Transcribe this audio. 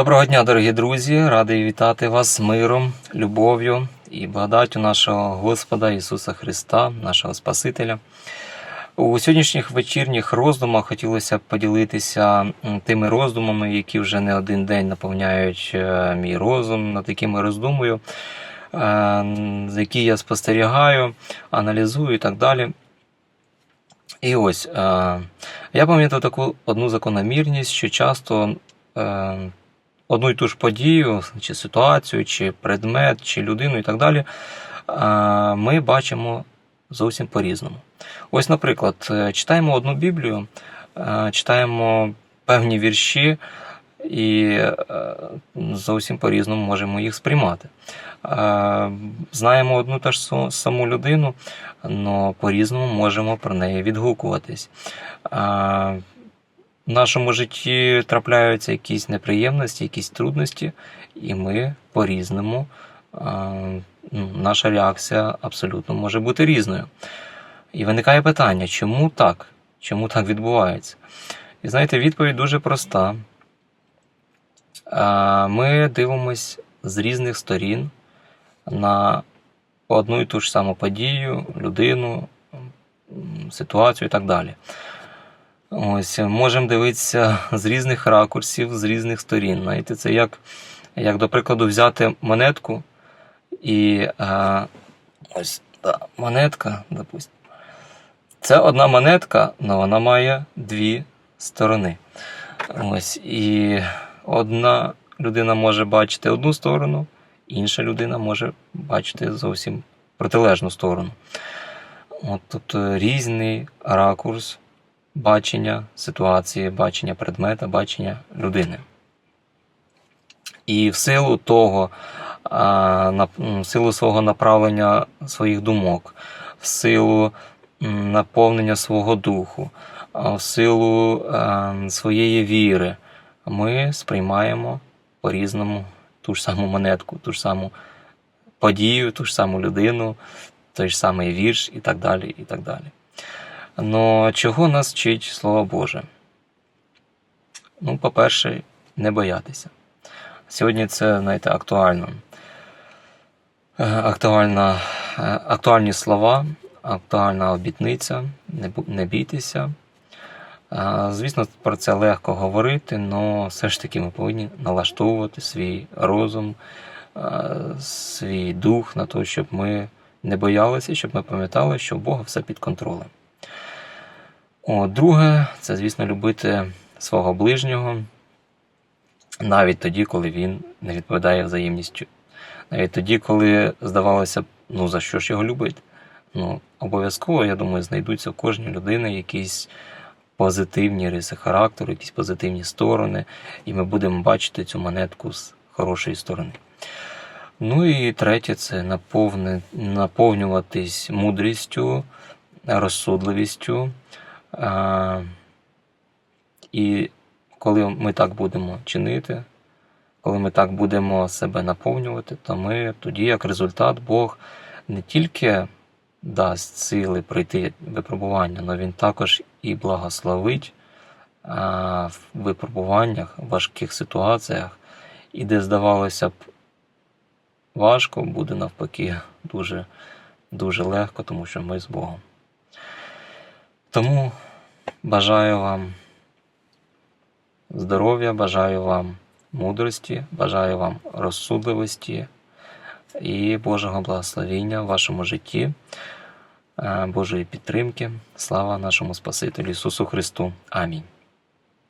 Доброго дня, дорогі друзі! Радий вітати вас з миром, любов'ю і благодаттю нашого Господа Ісуса Христа, нашого Спасителя. У сьогоднішніх вечірніх роздумах хотілося б поділитися тими роздумами, які вже не один день наповняють е, мій розум, над якими роздумую, е, які я спостерігаю, аналізую і так далі. І ось е, я пам'ятаю таку одну закономірність, що часто одну й ту ж подію, чи ситуацію, чи предмет, чи людину і так далі, ми бачимо зовсім по-різному. Ось, наприклад, е, читаємо одну Біблію, е, читаємо певні вірші і е, зовсім по-різному можемо їх сприймати. Знаємо одну та ж саму людину, але по-різному можемо про неї відгукуватись. В нашому житті трапляються якісь неприємності, якісь трудності, і ми по-різному. ну, Наша реакція абсолютно може бути різною. І виникає питання, чому так? Чому так відбувається? І знаєте, відповідь дуже проста. Ми дивимось з різних сторін на одну і ту ж саму подію, людину, ситуацію і так далі. Ось, можемо дивитися з різних ракурсів, з різних сторін. Знаєте, це як, як до прикладу, взяти монетку і а, ось та монетка, допустимо. Це одна монетка, але вона має дві сторони. Ось, і одна людина може бачити одну сторону, інша людина може бачити зовсім протилежну сторону. От, тобто різний ракурс бачення ситуації, бачення предмета, бачення людини. І в силу того, в силу свого направлення своїх думок, в силу наповнення свого духу, в силу е, своєї віри, ми сприймаємо по-різному ту ж саму монетку, ту ж саму подію, ту ж саму людину, той ж самий вірш і так далі. і так далі. Но чого нас вчить Слово Боже? Ну, по-перше, не боятися. Сьогодні це, знаєте, актуально. Е, Актуальна, е, актуальні слова, актуальна обітниця, не, бійтеся. Е, Звісно, про це легко говорити, але все ж таки ми повинні налаштовувати свій розум, свій дух на те, щоб ми не боялися, щоб ми пам'ятали, що у Бога все під контролем. О, друге, це, звісно, любити свого ближнього, навіть тоді, коли він не відповідає взаємністю. Навіть тоді, коли здавалося ну за що ж його любити? Ну, обов'язково, я думаю, знайдуться у кожній людини якісь позитивні риси характеру, якісь позитивні сторони, і ми будемо бачити цю монетку з хорошої сторони. Ну і третє це наповни, наповнюватись мудрістю, розсудливістю. І коли ми так будемо чинити, коли ми так будемо себе наповнювати, то ми тоді, як результат, Бог не тільки дасть сили пройти випробування, але Він також і благословить в випробуваннях, в важких ситуаціях, і де здавалося б важко, буде навпаки дуже, дуже легко, тому що ми з Богом. Тому бажаю вам здоров'я, бажаю вам мудрості, бажаю вам розсудливості і Божого благословіння в вашому житті, е, Божої підтримки. Слава нашому Спасителю Ісусу Христу. Амінь.